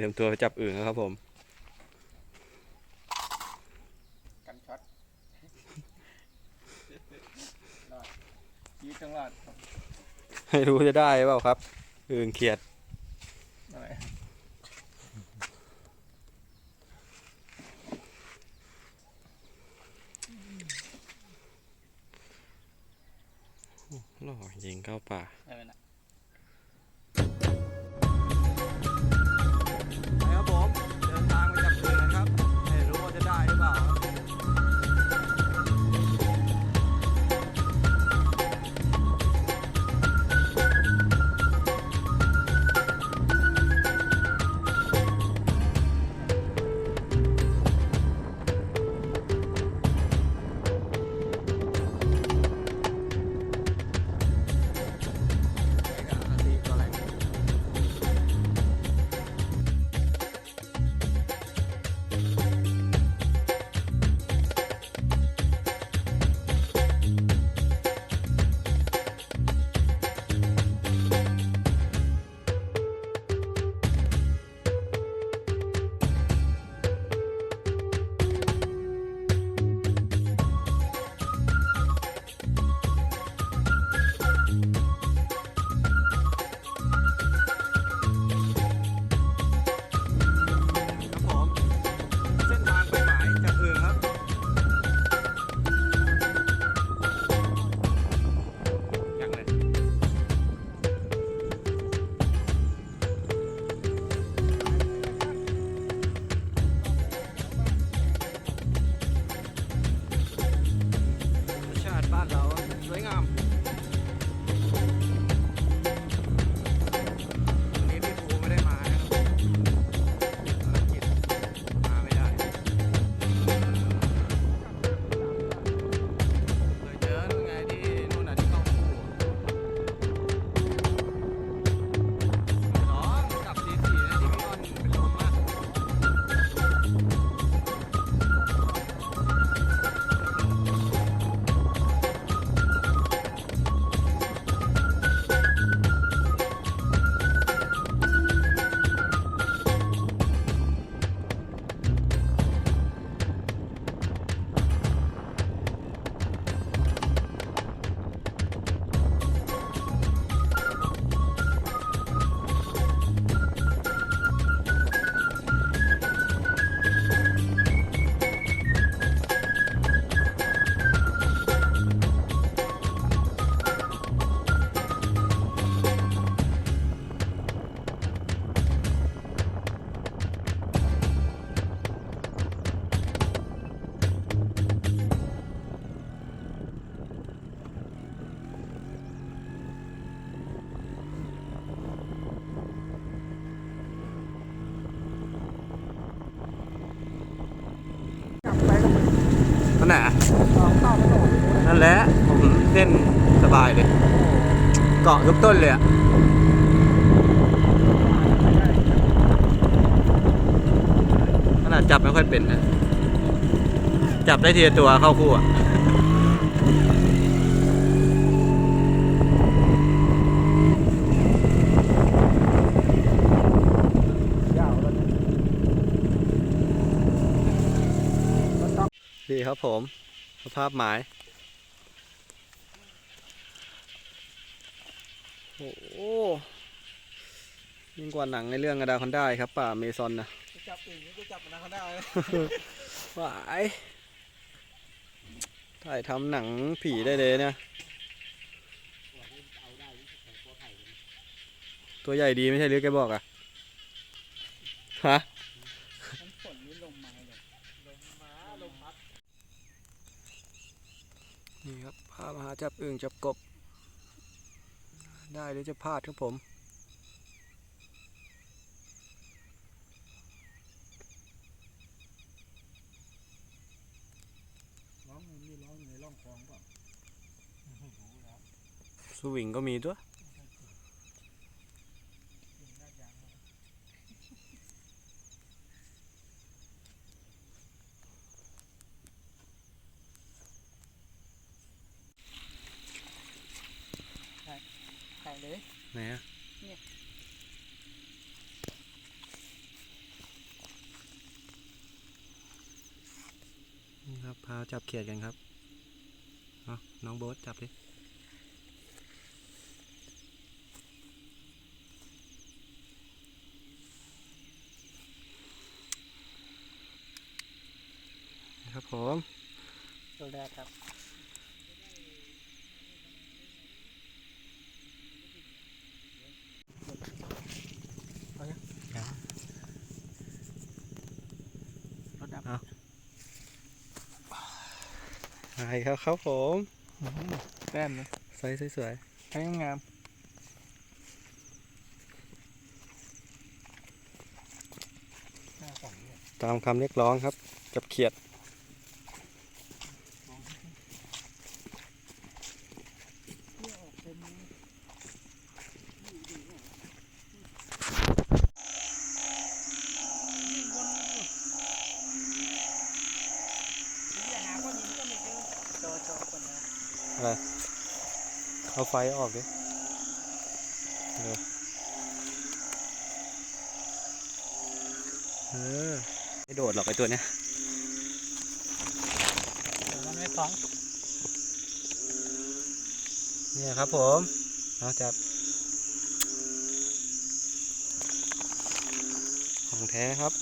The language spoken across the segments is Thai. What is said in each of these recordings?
ตรียมตัวไปจับอึ่งแล้วครับผมกันช็อตรอดยืดจังรอดไม่รู้จะได้เปล่าครับอึ่งเขียดอะไรหล่อยิงเข้าป่า อะไรนะ นั่นแหละนั่นแหละผมเล่นสบายเลย เกาะทุกต้นเลยอะขนาดจับไม่ค่อยเป็นนะ จับได้ทีละตัวเข้าคู่อะ ยาวแล้วเนี่ยมันต้อง นี่ครับผมสภาพหมาย โอ้โหยิ่งกว่าหนังในเรื่องอดาคอนได้ครับ ป่าเมซอนนะจะจับอื่นก็จับมันนะเขาได้เลยหวายถ่ายทำหนังผีได้เลยเนี่ย ตัวใหญ่ดีไม่ใช่หรือแกบอกอะฮะ มันฝนนี่ลมมาเลยลมมาลมพัด นี่ครับ พามาหาจับอึ่งจับกบ ได้หรือจะพลาดครับผมร้องมันมีร้องอยู่ในร่องคลองเปล่าสวิงก็มีด้วย เลย ไหนอะเนี่ย นี่ครับ พาจับเขียดกันครับเอาน้องโบ๊ทจับดิ ครับผมตัวแรกครับ ครับครับผมแต้มเลยไซส์สวยใช้งามหน้าสองเนี่ยๆตามคำเรียกร้องครับ จับเขียด เนี่ยออกเป็นจอจอก่อนนะ เอาไฟออกดิเออเออไม่โดดหรอกไอตัวเนี้ยเดี๋ยวมันไม่ฟ้องเนี่ยครับผมเอาจับ ของแท้ครับ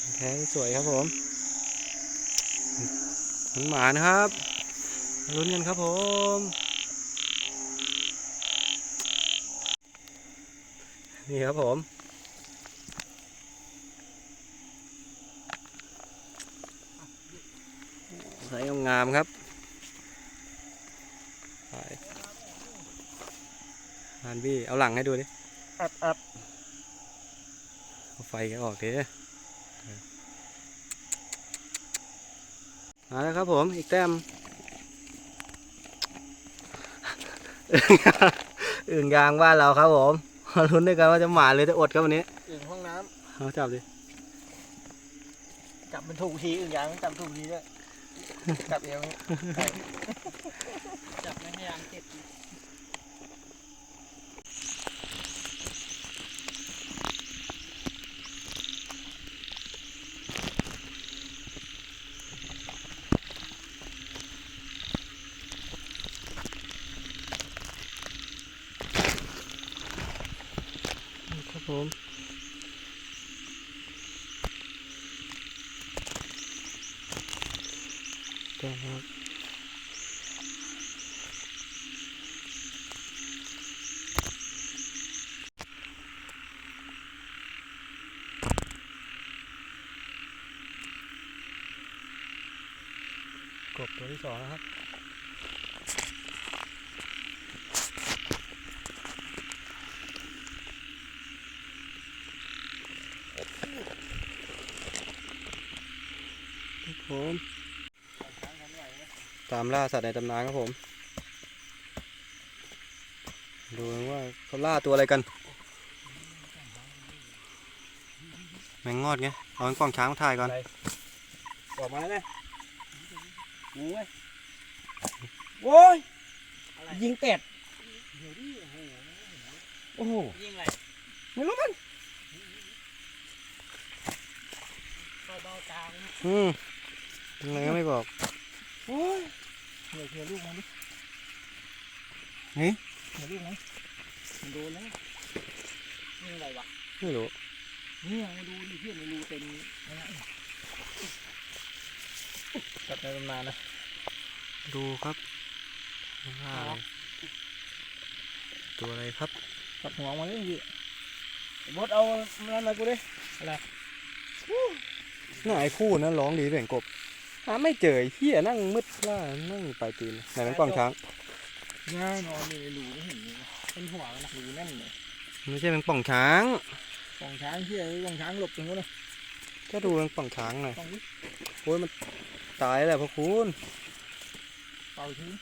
ของแท้สวยครับผม มันหมานะครับลุ้นกันครับผมนี่ครับผมใส่งามๆครับไปฮานบี้เอาหลังให้ดูดิอัดอัดเอาไฟแกออกดิ มาแล้วครับผมอีกแต้มอึ่งยางบ้านเราครับผมมาลุ้นด้วยกันว่าจะหมาหรือจะอดครับวันนี้อึ่งห้องน้เอาจับดิำจับเป็นถูกทีอึ่งยางจับถูกทีด้วยจับเอวนี่จับไม่พยายามเก็บ ผมแต้มครับกบตัวที่สองนะครับผมตามล่าสัตว์ในตำนานครับผม ดูกันว่าเขาล่าตัวอะไรกัน แมงงอดไงเอาเป็นกล้องช้างมาถ่ายก่อนออกมาแล้วไหมงูไงโว้ยยิงเป็ดโอ้โหยิงอะไรไม่รู้มันเบาๆกลางอืมยังไงก็ไม่บอก โอ้ย เหนื่อยเหนื่อยลูกมันดินี่เหนื่อยลูกไหมมันโดนแล้วนี่อะไรวะไม่รู้เนี่ยมาดูดิเพื่อนในรูเต็มนะฮะจับในตำนานนะดูครับล่าอะไรตัวอะไรครับจับหัวมาเลยพี่บดเอานั่นมากูดิน่าไอ้คู่นั้นร้องดีเสียงกบ หาไม่เจอไอ้เหี้ยนั่งมืดล่านั่งปลายตีนไหนเป็นกล้องช้างง่ายนอนอยู่ในรูไม่เห็นเลยเป็นหัวมันนะรูแน่นเลยไม่ใช่เป็นป่องช้างกองช้างเที่ยกองช้างหลบตรงนู้นนะก็ดูเป็นป่องช้างหน่อยกองนี้โอ้ยมันตายแล้วพระคุณเป่าทิ้ง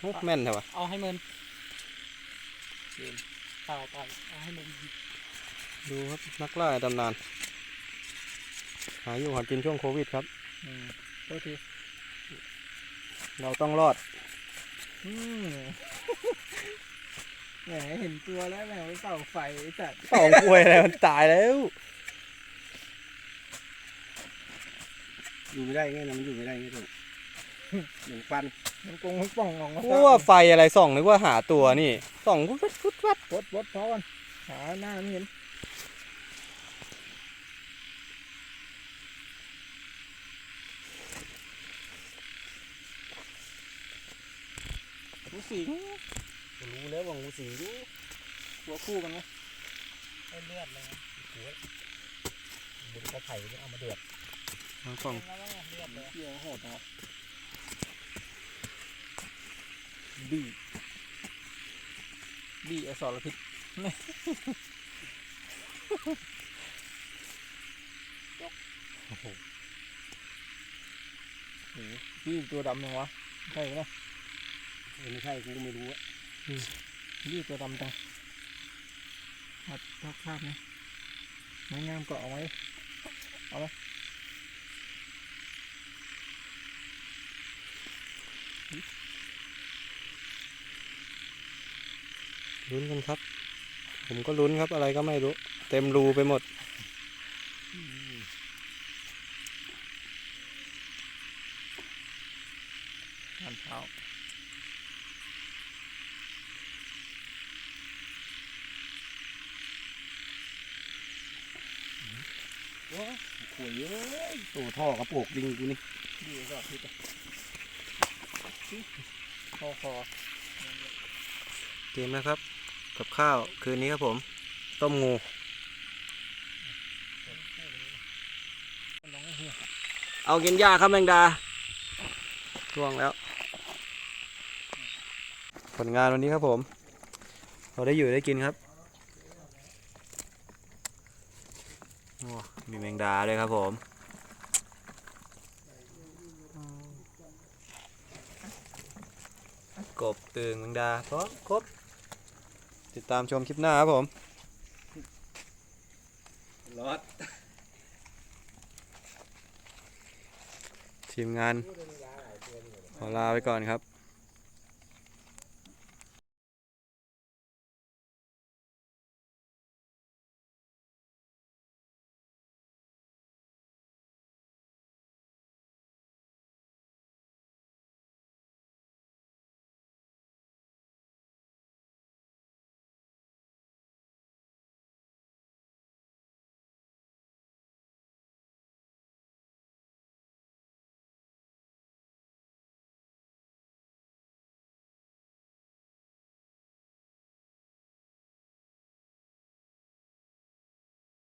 โอ้แม่นใช่ปะเอาให้มันเย็นเป่าเป่าเอาให้มันดูครับนักล่าในตำนานหาอยู่หากินช่วงโควิดครับอืมโทษทีเราต้องรอดอืมแหมเห็นตัวแล้วแหมไปเป่าไฟไอ้สัตว์เป่าป่วยอะไรมันตายแล้ว อยู่ไม่ได้ไงนะมันอยู่ไม่ได้ไงตัวหนึ่งฟันมันกงมันป่องออกมาโอ้ว่าไฟอะไรส่องนึกว่าหาตัวนี่ส่องวุดวัดวุดวัดปดปดเพราะกันหาหน้าไม่เห็น งูสิงรู้แล้วว่างูสิงอยู่หัวคู่กันไหมให้เลือดเลยนะหัวบนกระไผ่เนี่ยเอามาเดือดส่องเลือดเลยเกี่ยวโหดนะบีบีอสรพิษนี่โอ้โหพี่ตัวดำยังวะ ใช่ไหม ไม่ใช่กูก็ไม่รู้อะพี่ตัวดำจังหัดทักภาพนะไม้งามก็เอาไว้ เอาไหมลุ้นกันครับ ผมก็ลุ้นครับอะไรก็ไม่รู้ เต็มรูไปหมดงานเช้า ว้ขวยเอ้ยตัวท่อกระโปกดิงกูนี่ดีก็พิษคอคอเตรียมนะครับ กับข้าวคืนนี้ครับผม ต้มงูเฮียเอากินหญ้าครับแมงดาช่วงแล้ว ผลงานวันนี้ครับผม เราได้อยู่ได้กินครับโอ้มีแมง ดาเลยครับผมกบตึงแมงดาพร้อมครบ ติดตามชมคลิปหน้าครับผมรอดทีมงานขอลาไปก่อนครับ